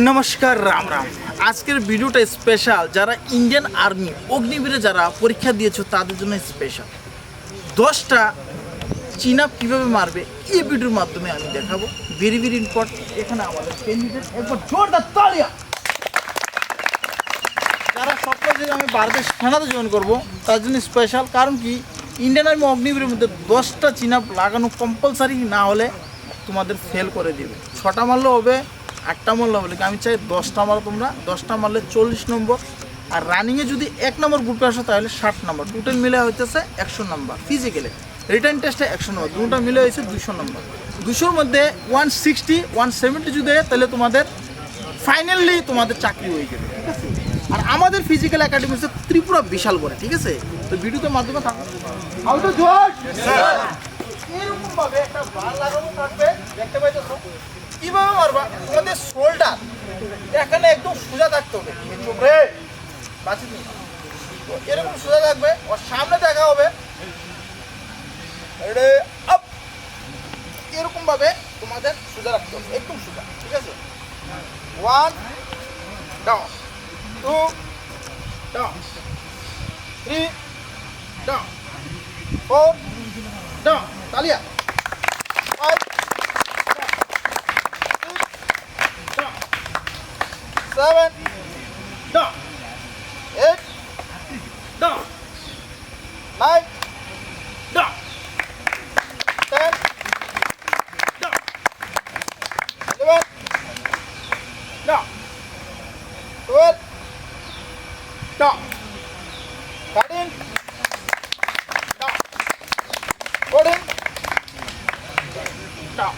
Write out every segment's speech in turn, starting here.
নমস্কার, রাম রাম। আজকের ভিডিওটা স্পেশাল যারা ইন্ডিয়ান আর্মি অগ্নিবীরে যারা পরীক্ষা দিয়েছ তাদের জন্য স্পেশাল দশটা চীনা কীভাবে মারবে এই ভিডিওর মাধ্যমে আমি দেখাবো। ভেরি ভেরি ইম্পর্টেন্ট এখানে আমাদের ক্যান্ডিডেট একবার জোরদার তালিয়া যারা স্বপ্ন যে আমি ভারতের সেনাতে জয়েন করব, তার জন্য স্পেশাল কারণ কি? ইন্ডিয়ান আর্মি অগ্নিবীরের মধ্যে দশটা চিনাপ লাগানো কম্পালসারি না হলে তোমাদের ফেল করে দেবে। ছটা মারলে হবে আটটা মারলে হবে কিন্তু আমি চাই দশটা মারো তোমরা। দশটা মারলে চল্লিশ নম্বর। আর রানিংয়ে যদি এক নম্বর গ্রুপে আসো তাহলে ষাট নম্বর। টোটাল মিলে হইতেছে একশো নম্বর। ফিজিক্যালে রিটার্ন টেস্টে একশো নম্বর। দুটা মিলে হয়েছে দুশো নম্বর। দুশোর মধ্যে ওয়ান সিক্সটি ওয়ান সেভেন্টি যদি হয় তাহলে তোমাদের ফাইনালি তোমাদের চাকরি হয়ে যাবে ঠিক আছে? আর আমাদের ফিজিক্যাল একাডেমি হচ্ছে ত্রিপুরা বিশাল করে ঠিক আছে? তো ভিডিওতে মাধ্যমে একটা বার লাগানো থাকবে। দেখতে পাইতেছো? কীভাবে মারবা? তোমাদের শোল্ডার এখানে একদম সোজা থাকতে হবে। বাঁচি তো এরকম সোজা থাকবে। ওর সামনে দেখা হবে। আপ। এরকম ভাবে তোমাদের সোজা রাখতে হবে। একদম সোজা, ঠিক আছে? One down two down three down four down তালিয়া। seven, down. Eight, down. Nine, down. Ten, down. Eleven, down. Twelve, down. Thirteen, down. Fourteen, down.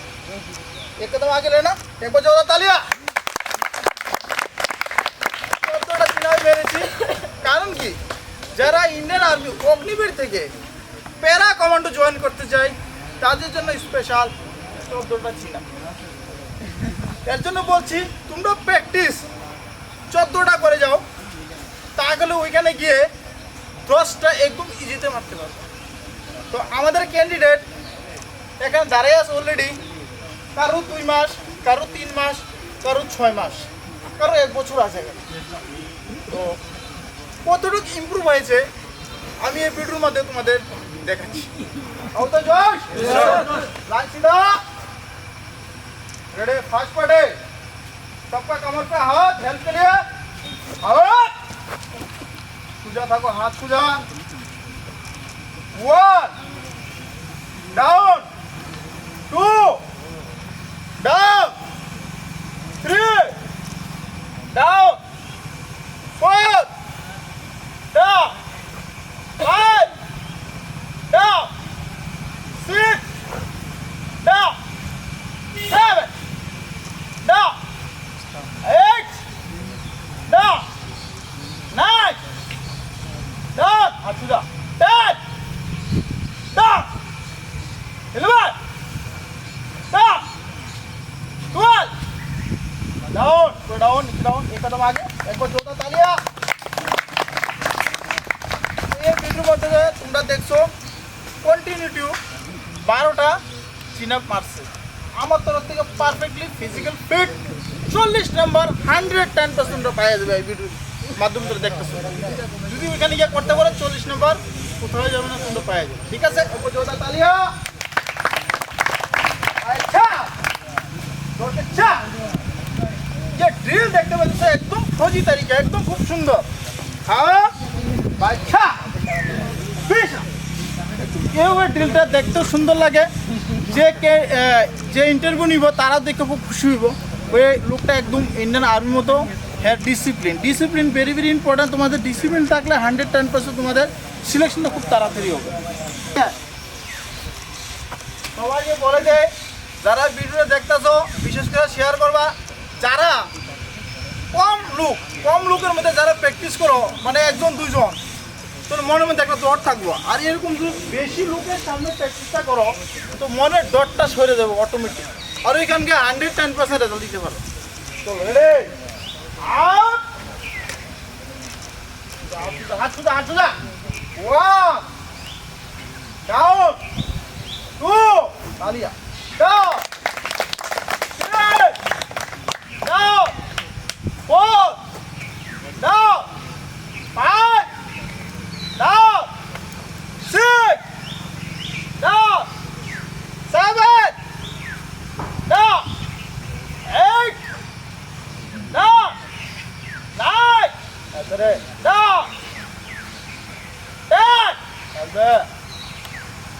एक कदम आगे लेना टेंपो जोरा तालिया আর্মি অগ্নিবীর থেকে প্যারা কমান্ডো জয়েন করতে চাই। তাদের জন্য স্পেশাল চোদ্দটা চিনা এর জন্য বলছি, তোমরা প্র্যাকটিস চোদ্দটা করে যাও। তাহলে ওইখানে গিয়ে দশটা একদম ইজিতে মারতে পারবে। তো আমাদের ক্যান্ডিডেট এখানে দাঁড়িয়ে আছে অলরেডি কারও দুই মাস, কারও তিন মাস, কারও ছয় মাস, কারও এক বছর আছে। এখানে তো কতটুকু ইমপ্রুভ হয়েছে? আমি এই ভিডিওর মধ্যে তোমাদের দেখাচ্ছি आओ तो जोश लाइन सीधा रेडी फास्ट पड़े सबका कमर पे हाथ हेल्प के लिए हाथ खुजा था को हाथ खुजा one down two down down go down down एक कदम आगे एक बार जोरदार तालियां এই ভিডিওর মধ্যে যে তোমরা দেখছো কন্টিনিউটি বারোটা চিনাপ মারছে আমার তরফ থেকে পারফেক্টলি ফিজিক্যাল ফিট চল্লিশ নাম্বার হান্ড্রেড টেন পার্সেন্ট পাওয়া যাবে এই ভিডিওর মাধ্যমে তোমরা দেখতেছো যদি ওইখানে গিয়ে করতে পারো চল্লিশ নাম্বার কোথাও যাবে না তোমরা পাওয়া যাবে ঠিক আছে উপর জোরদার তালিয়া আচ্ছা আচ্ছা যে ড্রিল দেখতে পাচ্ছ একদম ফৌজি তারিখে, একদম খুব সুন্দর। বাচ্চা এই ড্রিলটা দেখতেও সুন্দর লাগে। যে কে যে ইন্টারভিউ নিব তারা দেখে খুব খুশি হইব। ওই লোকটা একদম ইন্ডিয়ান আর্মির মতো হ্যাঁ discipline discipline very very important তোমাদের ডিসিপ্লিন থাকলে হান্ড্রেড টেন পার্সেন্ট তোমাদের সিলেকশনটা খুব তাড়াতাড়ি হবে। হ্যাঁ। সবাইকে বলে যে যারা ভিডিওটা দেখতেছো, বিশেষ করে শেয়ার করবা। যারা কম লোক, কম লোকের মধ্যে যারা প্র্যাকটিস করো মানে একজন, দুইজন, তোর মনের মধ্যে একটা ডর থাকব। আর এরকম যদি বেশি লোকের সামনে প্র্যাকটিসটা করো, তো মনের ডরটা সরে যাবে অটোমেটিক আর ওইখানকে হান্ড্রেড টেন পার্সেন্ট রেজাল্ট দিতে পারো। তো হাত সুদা হাত সুদা ওয়ান ডাউন টু তালিয়া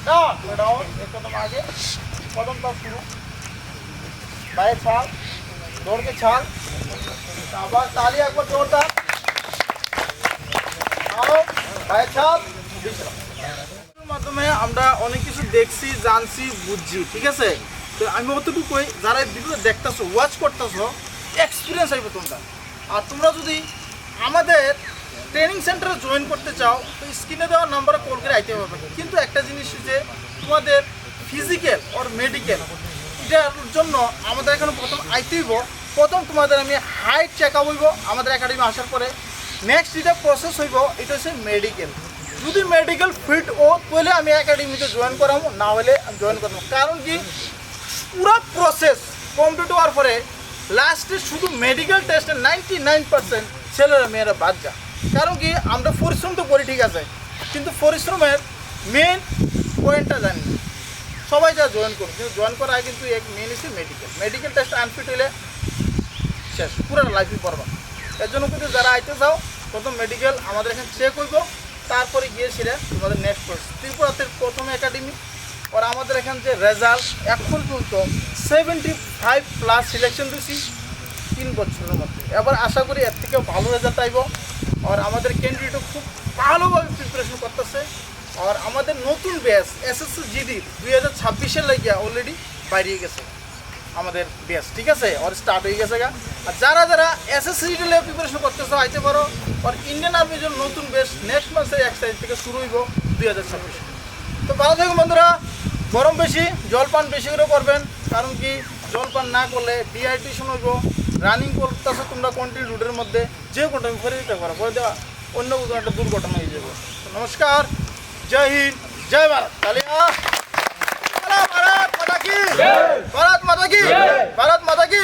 डाउन पूरा डाउन एक कदम आगे कदम तक शुरू बाएं छाल दौड़ के छाल शाबाश ताली एक बार जोरदार आओ বাই ছাপ বিশ্রাম মাধ্যমে আমরা অনেক কিছু দেখছি জানছি বুঝছি ঠিক আছে তো আমি অতটুকুই যারা এই ভিডিও দেখতেছো ওয়াচ করতেছো এক্সপিরিয়েন্স হইবে তোমরা আর তোমরা যদি আমাদের ট্রেনিং সেন্টারে জয়েন করতে চাও, তো স্ক্রিনে দেওয়া নাম্বারে কল করে আইতে হবে। কিন্তু একটা জিনিস যে তোমাদের ফিজিক্যাল আর মেডিকেল এটার জন্য আমাদের এখানে প্রথম আইতে হইব। প্রথম তোমাদের আমি হাইট চেক আপ হইব আমাদের একাডেমি আসার পরে। নেক্সট যেটা প্রসেস হইব, এটা হচ্ছে মেডিকেল যদি মেডিকেল ফিট ও, তাহলে আমি একাডেমিতে জয়েন করাবো, না হলে জয়েন করব। কারণ কি? পুরো প্রসেস কমপ্লিট হওয়ার পরে লাস্টে শুধু মেডিকেল টেস্টে নাইনটি নাইন পার্সেন্ট ছেলেরা, মেয়েরা বাদ যা কারণ কি, আমরা পরিশ্রম তো করি, ঠিক আছে? কিন্তু পরিশ্রমের মেন পয়েন্টটা জানি। সবাই যা জয়েন করবে কিন্তু জয়েন করার আগে কিন্তু এক মেন হচ্ছে মেডিকেল মেডিকেল টেস্ট আনফিট হলে শেষ, পুরো লাইফই পড়বা এর জন্য কিন্তু যারা আইতে চাও, প্রথম মেডিকেল আমাদের এখানে চেক হইব, তারপরে গিয়ে সেটা তোমাদের নেক্সট কোর্স ত্রিপুরাতে প্রথম একাডেমি আর আমাদের এখান যে রেজাল্ট এখন পর্যন্ত সেভেন্টি ফাইভ প্লাস সিলেকশন দিয়েছি তিন বছরের মধ্যে। এবার আশা করি এর থেকে ভালো রেজাল্ট আইব। আর আমাদের ক্যান্ডিডেটও খুব ভালোভাবে প্রিপারেশন করতেছে। আর আমাদের নতুন ব্যাচ এসএসসি জিডি দুই হাজার ছাব্বিশের লাগিয়া অলরেডি বাইরে গেছে আমাদের বেস ঠিক আছে? ওর স্টার্ট হয়ে গেছে গা। আর যারা যারা S S SSC level preparation করতেছে, আইতে পারো। আর ইন্ডিয়ান আর্মির জন্য নতুন বেস নেক্সট মাসের এক তারিখ থেকে শুরু হইব দুই হাজার ছাব্বিশ। তো ভালো থাকুন বন্ধুরা। গরম বেশি, জলপান বেশি করে করবেন, কারণ কি জলপান না করলে ডিহাইড্রেশন হইব রানিং করতেছো তোমরা কোনটি রুটের মধ্যে যে কোনটা আমি ফেরে দিতে পারো করে দেওয়া অন্য কোনো একটা দুর্ঘটনা হয়ে যাবে। নমস্কার জয় হিন্দ জয় ভারত। তালিয়া ভারত মাতা কি? ভারত মাতা কি? ভারত মাতা কি?